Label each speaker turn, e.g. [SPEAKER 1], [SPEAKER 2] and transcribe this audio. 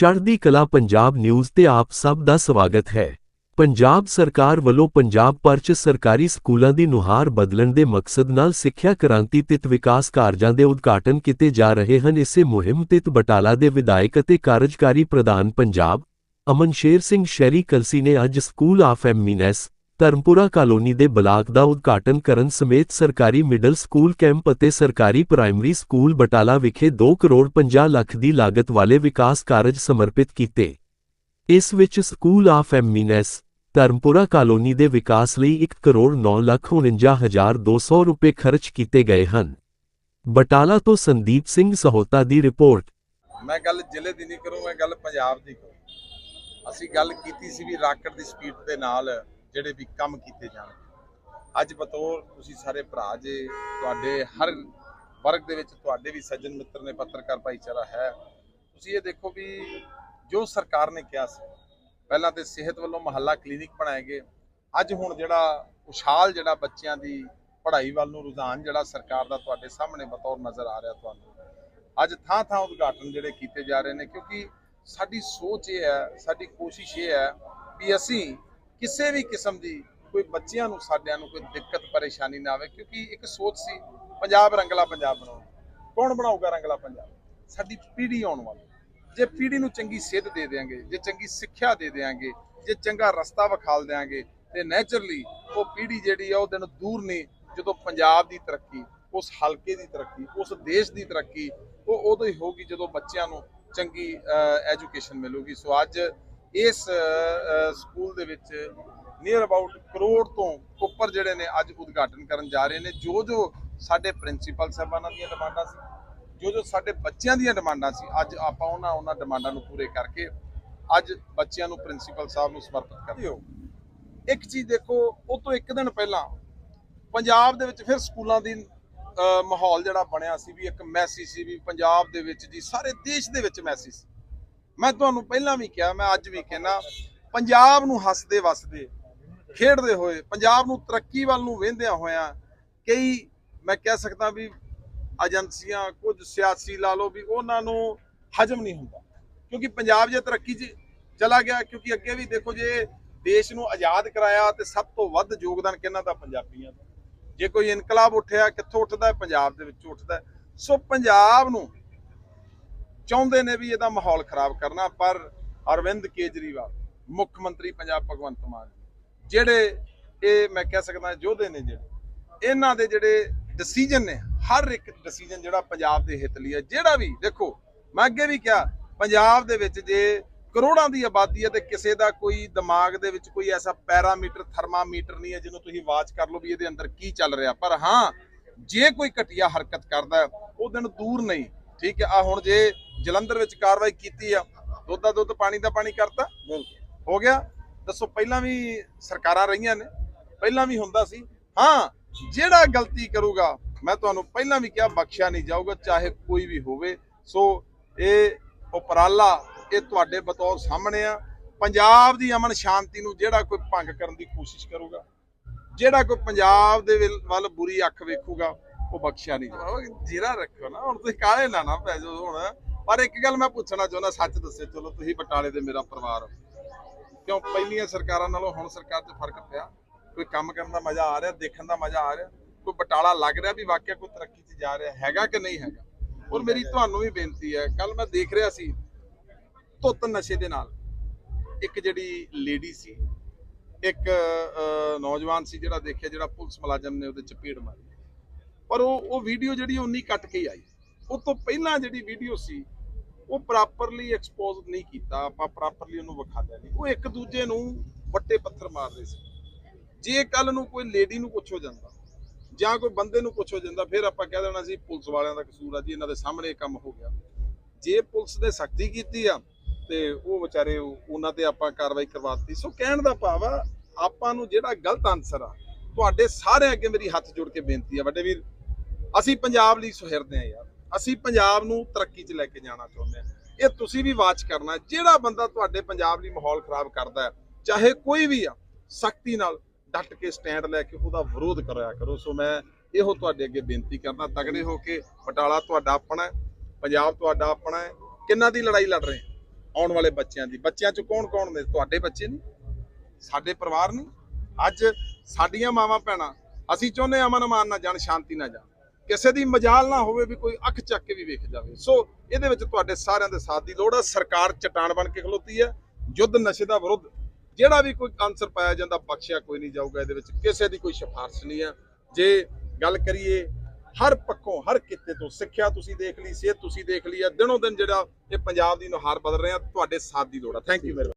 [SPEAKER 1] ਚੜ੍ਹਦੀ ਕਲਾ ਪੰਜਾਬ ਨਿਊਜ਼ ਤੇ ਆਪ ਸਭ ਦਾ ਸਵਾਗਤ ਹੈ। ਪੰਜਾਬ ਸਰਕਾਰ ਵੱਲੋਂ ਪੰਜਾਬ ਭਰ 'ਚ ਸਰਕਾਰੀ ਸਕੂਲਾਂ ਦੀ ਨੁਹਾਰ ਬਦਲਣ ਦੇ ਮਕਸਦ ਨਾਲ ਸਿੱਖਿਆ ਕ੍ਰਾਂਤੀ ਤਿਤ ਵਿਕਾਸ ਕਾਰਜਾਂ ਦੇ ਉਦਘਾਟਨ ਕੀਤੇ ਜਾ ਰਹੇ ਹਨ। ਇਸੇ ਮੁਹਿੰਮ ਤਿਤ ਬਟਾਲਾ ਦੇ ਵਿਧਾਇਕ ਅਤੇ ਕਾਰਜਕਾਰੀ ਪ੍ਰਧਾਨ ਪੰਜਾਬ ਅਮਨਸ਼ੇਰ ਸਿੰਘ ਸ਼ੈਰੀ ਕਲਸੀ ਨੇ ਅੱਜ school of eminence Dharampura colony ਦੇ ਬਲਾਕ ਦਾ ਉਦਘਾਟਨ ਕਰਨ ਸਮੇਤ ਸਰਕਾਰੀ ਮਿਡਲ ਸਕੂਲ ਕੈਂਪ ਅਤੇ ਸਰਕਾਰੀ ਪ੍ਰਾਇਮਰੀ ਸਕੂਲ ਬਟਾਲਾ ਵਿਖੇ 2 ਕਰੋੜ 50 ਲੱਖ ਦੀ ਲਾਗਤ ਵਾਲੇ ਵਿਕਾਸ ਕਾਰਜ ਸਮਰਪਿਤ ਕੀਤੇ। ਇਸ ਵਿੱਚ school of eminence, Dharampura colony ਦੇ ਵਿਕਾਸ ਲਈ 1 ਕਰੋੜ 9 ਲੱਖ 49 ਹਜ਼ਾਰ 200 ਰੁਪਏ ਖਰਚ ਕੀਤੇ ਗਏ ਹਨ। ਬਟਾਲਾ ਤੋਂ ਸੰਦੀਪ ਸਿੰਘ ਸਹੋਤਾ ਦੀ ਰਿਪੋਰਟ।
[SPEAKER 2] ਮੈਂ ਗੱਲ ਜ਼ਿਲ੍ਹੇ ਦੀ ਨਹੀਂ ਕਰੂੰ, ਮੈਂ ਗੱਲ ਪੰਜਾਬ ਦੀ ਕਰੂੰ। ਅਸੀਂ ਗੱਲ ਕੀਤੀ ਸੀ ਵੀ ਰਾਕਟ ਦੀ ਸਪੀਡ ਦੇ ਨਾਲ ਜਿਹੜੇ ਵੀ ਕੰਮ ਕੀਤੇ ਜਾਣ। ਅੱਜ ਬਤੌਰ ਤੁਸੀਂ ਸਾਰੇ ਭਰਾ ਜੇ, ਤੁਹਾਡੇ ਹਰ ਵਰਗ ਦੇ ਵਿੱਚ ਤੁਹਾਡੇ ਵੀ ਸੱਜਣ ਮਿੱਤਰ ਨੇ, ਪੱਤਰਕਾਰ ਭਾਈਚਾਰਾ ਹੈ। ਤੁਸੀਂ ਇਹ ਦੇਖੋ ਵੀ ਜੋ ਸਰਕਾਰ ਨੇ ਕਿਹਾ ਸੀ, ਪਹਿਲਾਂ ਤੇ ਸਿਹਤ ਵੱਲੋਂ ਮਹੱਲਾ ਕਲੀਨਿਕ ਬਣਾਏ ਗਏ। ਅੱਜ ਹੁਣ ਜਿਹੜਾ ਉਛਾਲ ਜਿਹੜਾ ਬੱਚਿਆਂ ਦੀ ਪੜ੍ਹਾਈ ਵੱਲ ਨੂੰ ਰੁਝਾਨ ਜਿਹੜਾ ਸਰਕਾਰ ਦਾ ਤੁਹਾਡੇ ਸਾਹਮਣੇ ਬਤੌਰ ਨਜ਼ਰ ਆ ਰਿਹਾ ਤੁਹਾਨੂੰ। ਅੱਜ ਥਾਂ ਥਾਂ ਉਦਘਾਟਨ ਜਿਹੜੇ ਕੀਤੇ ਜਾ ਰਹੇ ਨੇ, ਕਿਉਂਕਿ ਸਾਡੀ ਸੋਚ ਇਹ ਹੈ, ਸਾਡੀ ਕੋਸ਼ਿਸ਼ ਇਹ ਹੈ ਵੀ ਅਸੀਂ ਕਿਸੇ ਵੀ ਕਿਸਮ ਦੀ ਕੋਈ ਬੱਚਿਆਂ ਨੂੰ, ਸਾਡਿਆਂ ਨੂੰ ਕੋਈ ਦਿੱਕਤ, ਪਰੇਸ਼ਾਨੀ ਨਾ ਆਵੇ, ਕਿਉਂਕਿ ਇੱਕ ਸੋਚ ਸੀ, ਪੰਜਾਬ ਰੰਗਲਾ ਪੰਜਾਬ ਬਣਾਉਣਾ ਕੌਣ ਬਣਾਊਗਾ ਰੰਗਲਾ ਪੰਜਾਬ? ਸਾਡੀ ਪੀੜ੍ਹੀ ਆਉਣ ਵਾਲੀ। ਜੇ ਪੀੜ੍ਹੀ ਨੂੰ ਚੰਗੀ ਸਿੱਧ ਦੇ ਦੇਾਂਗੇ ਜੇ ਚੰਗੀ ਸਿੱਖਿਆ ਦੇ ਦੇਾਂਗੇ ਜੇ ਚੰਗਾ ਰਸਤਾ ਵਿਖਾਲ ਦੇਾਂਗੇ ਤੇ ਨੇਚਰਲੀ ਉਹ ਪੀੜ੍ਹੀ ਜਿਹੜੀ ਆ, ਉਹ ਦਿਨ ਦੂਰ ਨਹੀਂ ਜਦੋਂ ਪੰਜਾਬ ਦੀ ਤਰੱਕੀ, ਉਸ ਹਲਕੇ ਦੀ ਤਰੱਕੀ, ਉਸ ਦੇਸ਼ ਦੀ ਤਰੱਕੀ, ਉਹ ਉਦੋਂ ਹੀ ਹੋਊਗੀ ਜਦੋਂ ਬੱਚਿਆਂ ਨੂੰ ਚੰਗੀ ਐਜੂਕੇਸ਼ਨ ਮਿਲੂਗੀ। ਸੋ ਅੱਜ ਇਸ ਸਕੂਲ ਦੇ ਵਿੱਚ ਨੀਅਰ ਅਬਾਊਟ ਕਰੋੜ ਤੋਂ ਉੱਪਰ ਜਿਹੜੇ ਨੇ ਅੱਜ ਉਦਘਾਟਨ ਕਰਨ ਜਾ ਰਹੇ ਨੇ, ਜੋ ਜੋ ਸਾਡੇ ਪ੍ਰਿੰਸੀਪਲ ਸਾਹਿਬਾਨਾਂ ਦੀਆਂ ਡਿਮਾਂਡਾਂ ਸੀ, ਜੋ ਜੋ ਸਾਡੇ ਬੱਚਿਆਂ ਦੀਆਂ ਡਿਮਾਂਡਾਂ ਸੀ, ਅੱਜ ਆਪਾਂ ਉਹਨਾਂ ਉਹਨਾਂ ਡਿਮਾਂਡਾਂ ਨੂੰ ਪੂਰੇ ਕਰਕੇ ਅੱਜ ਬੱਚਿਆਂ ਨੂੰ ਪ੍ਰਿੰਸੀਪਲ ਸਾਹਿਬ ਨੂੰ ਸਮਰਪਿਤ ਕਰਦੇ ਹੋ। ਇੱਕ ਚੀਜ਼ ਦੇਖੋ, ਉਹ ਤੋਂ ਇੱਕ ਦਿਨ ਪਹਿਲਾਂ ਪੰਜਾਬ ਦੇ ਵਿੱਚ ਫਿਰ ਸਕੂਲਾਂ ਦੀ ਮਾਹੌਲ ਜਿਹੜਾ ਬਣਿਆ ਸੀ ਵੀ ਇੱਕ ਮੈਸੇਜ ਸੀ ਵੀ ਪੰਜਾਬ ਦੇ ਵਿੱਚ ਜੀ, ਸਾਰੇ ਦੇਸ਼ ਦੇ ਵਿੱਚ ਮੈਸੇਜ ਸੀ। ਮੈਂ ਤੁਹਾਨੂੰ ਪਹਿਲਾਂ ਵੀ ਕਿਹਾ, ਮੈਂ ਅੱਜ ਵੀ ਕਹਿਣਾ, ਪੰਜਾਬ ਨੂੰ ਹੱਸਦੇ ਵਸਦੇ, ਖੇਡਦੇ ਹੋਏ, ਪੰਜਾਬ ਨੂੰ ਤਰੱਕੀ ਵੱਲ ਨੂੰ ਵਹਿੰਦਿਆਂ ਹੋਇਆਂ ਕਈ ਮੈਂ ਕਹਿ ਸਕਦਾ ਵੀ ਏਜੰਸੀਆਂ, ਕੁਝ ਸਿਆਸੀ ਲਾ ਲਓ ਵੀ ਉਹਨਾਂ ਨੂੰ ਹਜਮ ਨਹੀਂ ਹੁੰਦਾ। ਕਿਉਂਕਿ ਪੰਜਾਬ ਜੇ ਤਰੱਕੀ 'ਚ ਚਲਾ ਗਿਆ, ਕਿਉਂਕਿ ਅੱਗੇ ਵੀ ਦੇਖੋ ਜੇ ਦੇਸ਼ ਨੂੰ ਆਜ਼ਾਦ ਕਰਾਇਆ ਤੇ ਸਭ ਤੋਂ ਵੱਧ ਯੋਗਦਾਨ ਕਿਹਨਾਂ ਦਾ? ਪੰਜਾਬੀਆਂ ਦਾ। ਜੇ ਕੋਈ ਇਨਕਲਾਬ ਉੱਠਿਆ, ਕਿੱਥੋਂ ਉੱਠਦਾ? ਪੰਜਾਬ ਦੇ ਵਿੱਚ ਉੱਠਦਾ। ਸੋ ਪੰਜਾਬ ਨੂੰ ਚਾਹੁੰਦੇ ਨੇ ਵੀ ਇਹਦਾ ਮਾਹੌਲ ਖਰਾਬ ਕਰਨਾ, ਪਰ ਅਰਵਿੰਦ ਕੇਜਰੀਵਾਲ, ਮੁੱਖ ਮੰਤਰੀ ਪੰਜਾਬ ਭਗਵੰਤ ਮਾਨ ਜਿਹੜੇ ਇਹ ਮੈਂ ਕਹਿ ਸਕਦਾ ਯੋਧੇ ਨੇ ਜਿਹੜੇ, ਇਹਨਾਂ ਦੇ ਜਿਹੜੇ ਡਿਸੀਜਨ ਨੇ, ਹਰ ਇੱਕ ਡਿਸੀਜਨ ਜਿਹੜਾ ਪੰਜਾਬ ਦੇ ਹਿੱਤ ਲਈ ਹੈ, ਜਿਹੜਾ ਵੀ, ਦੇਖੋ, ਮੈਂ ਅੱਗੇ ਵੀ ਕਿਹਾ, ਪੰਜਾਬ ਦੇ ਵਿੱਚ ਜੇ ਕਰੋੜਾਂ ਦੀ ਆਬਾਦੀ ਹੈ ਤੇ ਕਿਸੇ ਦਾ ਕੋਈ ਦਿਮਾਗ ਦੇ ਵਿੱਚ ਕੋਈ ਐਸਾ ਪੈਰਾਮੀਟਰ, ਥਰਮਾਮੀਟਰ ਨਹੀਂ ਹੈ ਜਿਹਨੂੰ ਤੁਸੀਂ ਵਾਚ ਕਰ ਲਓ ਵੀ ਇਹਦੇ ਅੰਦਰ ਕੀ ਚੱਲ ਰਿਹਾ। ਪਰ ਹਾਂ, ਜੇ ਕੋਈ ਘਟੀਆ ਹਰਕਤ ਕਰਦਾ, ਉਹ ਦਿਨ ਦੂਰ ਨਹੀਂ, ਠੀਕ ਹੈ ਆ ਹੁਣ ਜੇ ਜਲੰਧਰ ਵਿੱਚ ਕਾਰਵਾਈ ਕੀਤੀ ਆ। ਦੁੱਧ ਦਾ ਦੁੱਧ, ਪਾਣੀ ਦਾ ਪਾਣੀ ਕਰਤਾ। ਹੋ ਗਿਆ। ਦੱਸੋ, ਪਹਿਲਾਂ ਵੀ ਸਰਕਾਰਾਂ ਰਹੀਆਂ ਨੇ। ਪਹਿਲਾਂ ਵੀ ਹੁੰਦਾ ਸੀ। ਹਾਂ, ਜਿਹੜਾ ਗਲਤੀ ਕਰੂਗਾ, ਮੈਂ ਤੁਹਾਨੂੰ ਪਹਿਲਾਂ ਵੀ ਕਿਹਾ, ਬਖਸ਼ਿਆ ਨਹੀਂ ਜਾਊਗਾ, ਚਾਹੇ ਕੋਈ ਵੀ ਹੋਵੇ। ਸੋ, ਇਹ ਉਪਰਾਲਾ, ਇਹ ਤੁਹਾਡੇ ਬਤੌਰ ਸਾਹਮਣੇ ਆ। ਪੰਜਾਬ ਦੀ ਅਮਨ ਸ਼ਾਂਤੀ ਨੂੰ ਜਿਹੜਾ ਕੋਈ ਭੰਗ ਕਰਨ ਦੀ ਕੋਸ਼ਿਸ਼ ਕਰੂਗਾ, ਜਿਹੜਾ ਕੋਈ ਪੰਜਾਬ ਦੇ ਵੱਲ- ਬੁਰੀ ਅੱਖ ਵੇਖੂਗਾ, ਉਹ ਬਖਸ਼ਿਆ ਨਹੀਂ ਜਾਊਗਾ। ਜਿਹੜਾ ਰੱਖੋ ਨਾ। ਹੁਣ ਤੁਸੀਂ ਕਾਲੇ ਨਾ ਨਾ ਪੈ ਜਾਓ ਹੁਣ। ਪਰ ਇੱਕ ਗੱਲ ਮੈਂ ਪੁੱਛਣਾ ਚਾਹੁੰਦਾ, ਸੱਚ ਦੱਸੇ, ਚਲੋ ਤੁਸੀਂ ਬਟਾਲੇ ਦੇ ਮੇਰਾ ਪਰਿਵਾਰ ਕਿਉਂ ਪਹਿਲੀਆਂ ਸਰਕਾਰਾਂ ਨਾਲੋਂ ਹੁਣ ਸਰਕਾਰ 'ਚ ਫ਼ਰਕ ਪਿਆ? ਕੋਈ ਕੰਮ ਕਰਨ ਦਾ ਮਜ਼ਾ ਆ ਰਿਹਾ, ਦੇਖਣ ਦਾ ਮਜ਼ਾ ਆ ਰਿਹਾ? ਕੋਈ ਬਟਾਲਾ ਲੱਗ ਰਿਹਾ ਵੀ ਵਾਕਿਆ ਕੋਈ ਤਰੱਕੀ 'ਚ ਜਾ ਰਿਹਾ ਹੈਗਾ ਕਿ ਨਹੀਂ ਹੈਗਾ? ਔਰ ਮੇਰੀ ਤੁਹਾਨੂੰ ਵੀ ਬੇਨਤੀ ਹੈ ਕੱਲ ਮੈਂ ਦੇਖ ਰਿਹਾ ਸੀ ਧੁੱਤ ਨਸ਼ੇ ਦੇ ਨਾਲ। ਇੱਕ ਜਿਹੜੀ ਲੇਡੀ ਸੀ, ਇੱਕ ਨੌਜਵਾਨ ਸੀ ਜਿਹੜਾ ਦੇਖਿਆ ਜਿਹੜਾ ਪੁਲਿਸ ਮੁਲਾਜ਼ਮ ਨੇ ਉਹਦੇ ਚਪੇੜ ਮਾਰੀ। ਪਰ ਉਹ ਉਹ ਵੀਡੀਓ ਜਿਹੜੀ ਉਨੀ ਕੱਟ ਕੇ ਆਈ। ਉਹ ਤੋਂ ਪਹਿਲਾਂ ਜਿਹੜੀ ਵੀਡੀਓ ਸੀ ਉਹ ਪ੍ਰੋਪਰਲੀ ਐਕਸਪੋਜ਼ ਨਹੀਂ ਕੀਤਾ, ਆਪਾਂ ਪ੍ਰੋਪਰਲੀ ਉਹਨੂੰ ਵਿਖਾਇਆ ਨਹੀਂ। ਉਹ ਇੱਕ ਦੂਜੇ ਨੂੰ ਵੱਟੇ ਪੱਥਰ ਮਾਰ ਰਹੇ ਸੀ। ਜੇ ਕੱਲ ਨੂੰ ਕੋਈ ਲੇਡੀ ਨੂੰ ਕੁਝ ਹੋ ਜਾਂਦਾ, ਜਾਂ ਕੋਈ ਬੰਦੇ ਨੂੰ ਕੁਝ ਹੋ ਜਾਂਦਾ, ਫਿਰ ਆਪਾਂ ਕਹਿ ਦੇਣਾ ਸੀ, ਪੁਲਿਸ ਵਾਲਿਆਂ ਦਾ ਕਸੂਰ ਆ ਜੀ, ਇਹਨਾਂ ਦੇ ਸਾਹਮਣੇ ਕੰਮ ਹੋ ਗਿਆ। ਜੇ ਪੁਲਿਸ ਨੇ ਸਖਤੀ ਕੀਤੀ ਆ, ਤੇ ਉਹ ਵਿਚਾਰੇ ਉਹਨਾਂ ਤੇ ਆਪਾਂ ਕਾਰਵਾਈ ਕਰਵਾਤੀ ਸੋ ਕਹਿਣ ਦਾ ਭਾਵ ਆ, ਆਪਾਂ ਨੂੰ ਜਿਹੜਾ ਗਲਤ ਆਨਸਰ ਆ, ਤੁਹਾਡੇ ਸਾਰੇ ਅੱਗੇ ਮੇਰੀ ਹੱਥ ਜੋੜ ਕੇ ਬੇਨਤੀ ਆ। ਵੱਡੇ ਵੀਰ, ਅਸੀਂ ਪੰਜਾਬ ਲਈ ਸੁਹਿਰਦੇ ਆ ਯਾਰ। ਅਸੀਂ ਪੰਜਾਬ ਨੂੰ ਤਰੱਕੀ 'ਚ ਲੈ ਕੇ ਜਾਣਾ ਚਾਹੁੰਦੇ ਹਾਂ। ਇਹ ਤੁਸੀਂ ਵੀ ਵਾਚ ਕਰਨਾ, ਜਿਹੜਾ ਬੰਦਾ ਤੁਹਾਡੇ ਪੰਜਾਬ ਲਈ ਮਾਹੌਲ ਖਰਾਬ ਕਰਦਾ ਹੈ, ਚਾਹੇ ਕੋਈ ਵੀ ਆ, ਸਖਤੀ ਨਾਲ ਡਟ ਕੇ ਸਟੈਂਡ ਲੈ ਕੇ ਉਹਦਾ ਵਿਰੋਧ ਕਰਿਆ ਕਰੋ। ਸੋ ਮੈਂ ਇਹੋ ਤੁਹਾਡੇ ਅੱਗੇ ਬੇਨਤੀ ਕਰਦਾ, ਤਗੜੇ ਹੋ ਕੇ ਬਟਾਲਾ ਤੁਹਾਡਾ ਆਪਣਾ ਹੈ, ਪੰਜਾਬ ਤੁਹਾਡਾ ਆਪਣਾ ਹੈ, ਕਿੰਨਾ ਦੀ ਲੜਾਈ ਲੜ ਰਹੇ ਆਉਣ ਵਾਲੇ ਬੱਚਿਆਂ ਦੀ। ਬੱਚਿਆਂ ਚ ਕੌਣ ਕੌਣ ਨੇ? ਤੁਹਾਡੇ ਬੱਚੇ ਨੇ ਸਾਡੇ ਪਰਿਵਾਰ ਨੇ ਅੱਜ ਸਾਡੀਆਂ ਮਾਵਾਂ ਭੈਣਾਂ, ਅਸੀਂ ਚਾਹੁੰਦੇ ਹਾਂ ਅਮਨ ਅਮਾਨ ਨਾ ਜਾਣ, ਸ਼ਾਂਤੀ ਨਾ ਜਾਣ। ਕਿਸੇ ਦੀ ਮਜਾਲ ਨਾ ਹੋਵੇ ਵੀ ਕੋਈ ਅੱਖ ਚੱਕ ਕੇ ਵੀ ਵੇਖ ਜਾਵੇ। ਸੋ ਇਹਦੇ ਵਿੱਚ ਤੁਹਾਡੇ ਸਾਰਿਆਂ ਦੇ ਸਾਥ ਦੀ ਲੋੜ ਹੈ ਸਰਕਾਰ ਚਟਾਨ ਬਣ ਕੇ ਖਲੋਤੀ ਹੈ ਯੁੱਧ ਨਸ਼ੇ ਦਾ ਵਿਰੁੱਧ ਜਿਹੜਾ ਵੀ ਕੋਈ ਆਨਸਰ ਪਾਇਆ ਜਾਂਦਾ, ਬਖਸ਼ਿਆ ਕੋਈ ਨਹੀਂ ਜਾਊਗਾ ਇਹਦੇ ਵਿੱਚ। ਕਿਸੇ ਦੀ ਕੋਈ ਸਿਫਾਰਿਸ਼ ਨਹੀਂ ਹੈ ਜੇ ਗੱਲ ਕਰੀਏ, ਹਰ ਪੱਖੋਂ, ਹਰ ਕਿਤੇ ਤੋਂ ਸਿੱਖਿਆ ਤੁਸੀਂ ਦੇਖ ਲਈ, ਸਿਹਤ ਤੁਸੀਂ ਦੇਖ ਲਈ ਹੈ ਦਿਨੋਂ ਦਿਨ ਜਿਹੜਾ ਇਹ ਪੰਜਾਬ ਦੀ ਨੁਹਾਰ ਬਦਲ ਰਿਹਾ, ਤੁਹਾਡੇ ਸਾਥ ਦੀ ਲੋੜ ਹੈ ਥੈਂਕ ਯੂ ਵੈਰੀ